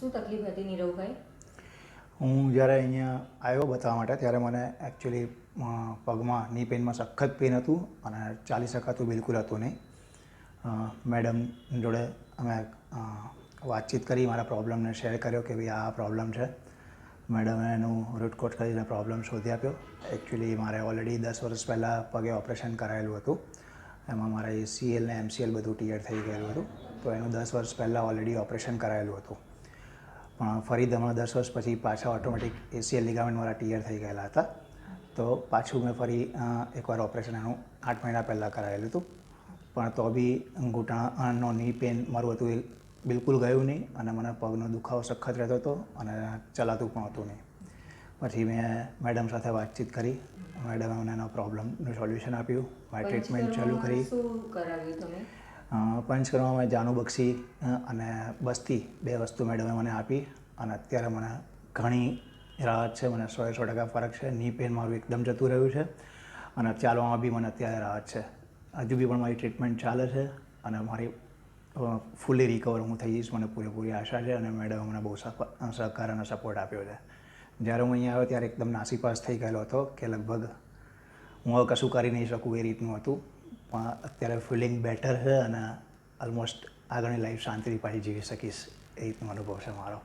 શું તકલીફ હતી નીરવભાઈ? હું જ્યારે અહીંયા આવ્યો બતાવવા માટે, ત્યારે મને એકચ્યુઅલી પગમાં ની પેનમાં સખત પેન હતું અને ચાલી શકાતું બિલકુલ હતું નહીં. મેડમ જોડે અમે વાતચીત કરી, મારા પ્રોબ્લમને શેર કર્યો કે ભાઈ આ પ્રોબ્લેમ છે. મેડમે એનું રૂટકોટ કરીને પ્રોબ્લેમ શોધી આપ્યો. એકચ્યુઅલી મારે ઓલરેડી દસ વર્ષ પહેલાં પગે ઓપરેશન કરાયેલું હતું. એમાં મારા એસીએલ ને એમસીએલ બધું ટીયર થઈ ગયેલું હતું. તો એનું દસ વર્ષ પહેલાં ઓલરેડી ઓપરેશન કરાયેલું હતું. પણ ફરી હમણાં દસ વર્ષ પછી પાછા ઓટોમેટિક એસીએલ લિગામેન્ટવાળા ટીયર થઈ ગયેલા હતા. તો પાછું મેં ફરી એકવાર ઓપરેશન એનું આઠ મહિના પહેલાં કરાવેલું હતું. પણ તો બી ઘૂંટણનો ની પેન મારું હતું એ બિલકુલ ગયું નહીં અને મને પગનો દુખાવો સખત રહેતો હતો અને ચલાતું પણ હતું નહીં. પછી મેં મેડમ સાથે વાતચીત કરી. મેડમે મને એનો પ્રોબ્લમનું સોલ્યુશન આપ્યું. મારી ટ્રીટમેન્ટ ચાલુ કરી. પંચકર્મમાં જાનુ બક્ષી અને બસ્તી બે વસ્તુ મેડમે મને આપી. અને અત્યારે મને ઘણી રાહત છે, મને સો સો ટકા ફરક છે. ની પેન મારું એકદમ જતું રહ્યું છે. અને ચાલવામાં બી મને અત્યારે રાહત છે. હજુ બી પણ મારી ટ્રીટમેન્ટ ચાલે છે. અને મારી ફૂલી રિકવર હું થઈ જઈશ, મને પૂરેપૂરી આશા છે. અને મેડમે મને બહુ સહકાર અને સપોર્ટ આપ્યો છે. જ્યારે હું અહીંયા આવ્યો, ત્યારે એકદમ નાસીપાસ થઈ ગયેલો હતો કે લગભગ હું હવે કશું કરી નહીં શકું એ રીતનું હતું. પણ અત્યારે ફિલિંગ બેટર છે અને ઓલમોસ્ટ આગળની લાઈફ શાંતિથી પાછી જીવી શકીશ એ રીતનો અનુભવ છે મારો.